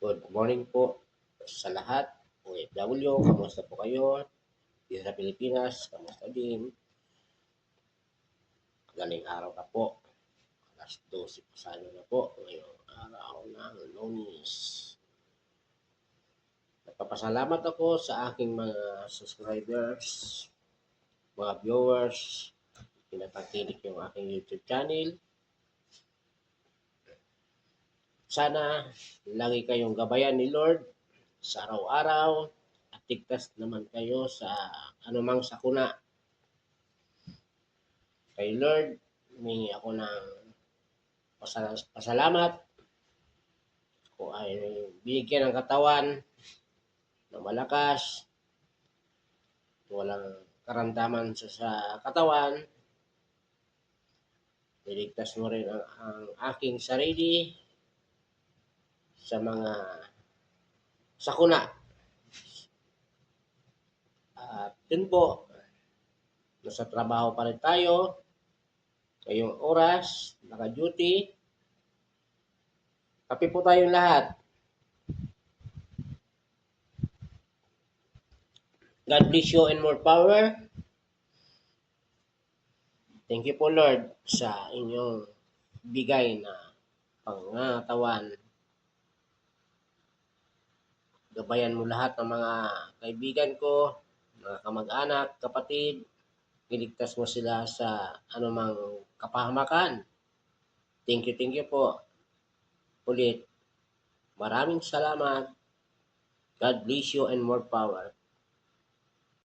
Good morning po sa lahat. OFW, kamusta po kayo? Dito sa Pilipinas, kamusta din? Galing araw ka po. Alas 12 pasado na po. Ngayong araw ng lunis. Nagpapasalamat ako sa aking mga subscribers, mga viewers, pinatakilik yung aking YouTube channel. Sana lagi kayong gabayan ni Lord sa araw-araw at tigtas naman kayo sa anumang sakuna. Kay Lord, humingi ako ng pasal- pasalamat ko ay binigyan ng katawan na malakas, walang karamdaman sa, sa katawan. Niligtas mo rin ang, ang aking sarili sa mga sakuna. At yun po, nasa trabaho pa rin tayo. Ngayong oras, naka-duty. Kape po tayong lahat. God bless you and more power. Thank you po Lord sa inyong bigay na pangatawan. Gabayan mo lahat ng mga kaibigan ko, mga kamag-anak, kapatid. Iligtas mo sila sa anumang kapahamakan. Thank you, thank you po. Ulit, maraming salamat. God bless you and more power.